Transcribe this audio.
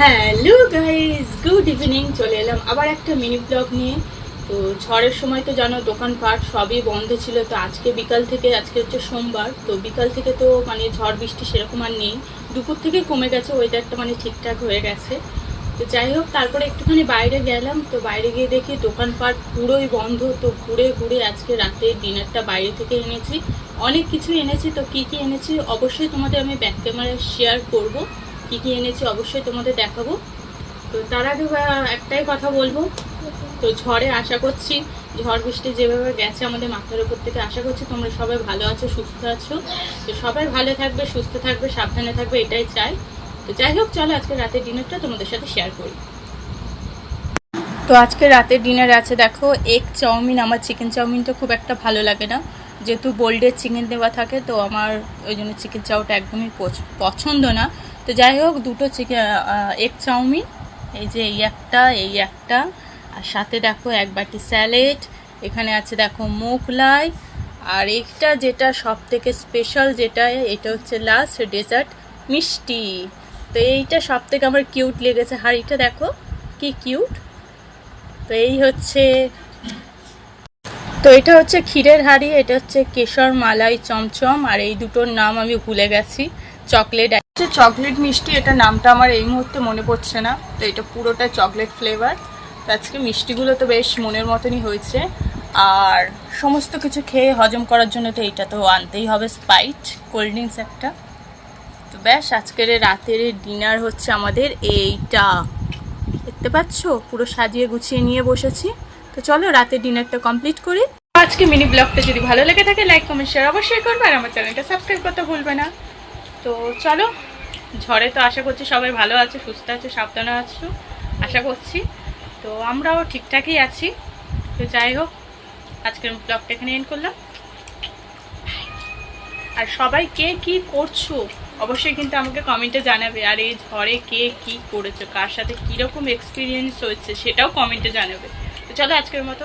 Hello guys good evening, চলে এলাম আবার একটা মিনি ব্লগ নিয়ে। তো ঝড়ের সময় তো জানো, দোকানপাট সবই বন্ধ ছিল, তো আজকে বিকাল থেকে, আজকে হচ্ছে সোমবার, তো বিকাল থেকে তো মানে ঝড়, বৃষ্টি সেরকম আর নেই। দুপুর থেকে কমে গেছে ওয়েদারটা মানে ঠিকঠাক হয়ে গেছে। তো যাই হোক, তারপরে একটুখানি বাইরে গেলাম, তো বাইরে গিয়ে দেখি দোকানপাট পুরোই বন্ধ, তো ঘুরে ঘুরে আজকে রাতে ডিনারটা বাইরে থেকে এনেছি। অনেক কিছু এনেছি, তো কি কি এনেছি, অবশ্যই তোমাদের আমি ব্যাক ক্যামেরায় শেয়ার করব। কি কি এনেছি অবশ্যই তোমাদের দেখাবো। তো তার আগে একটাই কথা বলব। তো ঝড়ে আশা করছি, ঝড় বৃষ্টি যেভাবে গেছে আমাদের মাথার উপর থেকে, আশা করছি তোমরা সবাই ভালো আছো, সুস্থ আছো। তো সবাই ভালো থাকবে, সুস্থ থাকবে, সাবধানে থাকবে, এটাই চাই। তো যাই হোক, চলো আজকে রাতের ডিনারটা তোমাদের সাথে শেয়ার করি। তো আজকে রাতের ডিনার আছে, দেখো এগ চাউমিন। আমার চিকেন চাউমিনটা খুব একটা ভালো লাগে না। যেহেতু বোল্ডের চিকেন দেওয়া থাকে, তো আমার ওই জন্য চিকেন চাউটা একদমই পছ- পছন্দ না। তো যাই হোক, দুটো চিকেন এগ চাউমিন, এই যে এই একটা এই একটা, আর সাথে দেখো এক বাটি স্যালেড এখানে আছে দেখো মোগলাই আর একটা যেটা সব থেকে স্পেশাল যেটা, এটা হচ্ছে লাস্ট ডেজার্ট মিষ্টি। তো এইটা সব থেকে আমার কিউট লেগেছে। হাঁড়িটা দেখো, কি কিউট তো এই হচ্ছে, তো এটা হচ্ছে ক্ষীরের হাঁড়ি, এটা হচ্ছে কেশর মালাই চমচম, আর এই দুটোর নাম আমি ভুলে গেছি, চকলেট হচ্ছে চকলেট মিষ্টি, এটা নামটা আমার এই মুহূর্তে মনে পড়ছে না, তো এটা পুরোটা চকলেট ফ্লেভার। তো আজকে মিষ্টিগুলো তো বেশ মনের মতনই হয়েছে। আর সমস্ত কিছু খেয়ে হজম করার জন্য তো এইটা তো আনতেই হবে স্পাইট কোল্ড ড্রিঙ্কস একটা। তো ব্যাস, আজকের রাতের ডিনার হচ্ছে আমাদের এইটা। দেখতে পাচ্ছ? পুরো সাজিয়ে গুছিয়ে নিয়ে বসেছি। তো চলো রাতের ডিনারটা কমপ্লিট করি। আজকে মিনি ব্লগটা যদি ভালো লেগে থাকে লাইক কমেন্ট শেয়ার অবশ্যই করবে। আর আমার চ্যানেলটা সাবস্ক্রাইব করতে ভুলবে না। তো চলো, ঝড়ে তো আশা করছি সবাই ভালো আছে, সুস্থ আছে, সাবধানে আছো, আশা করছি। তো আমরাও ঠিকঠাকই আছি। তো যাই হোক, আজকের ব্লগটা এখানে এন্ড করলাম। আর সবাই কে কি করছ, অবশ্যই কিন্তু আমাকে কমেন্টে জানাবে, আর এই ঝড়ে কে কি করেছ, কার সাথে কীরকম এক্সপিরিয়েন্স হয়েছে, সেটাও কমেন্টে জানাবে। তো চলো আজকের মতো।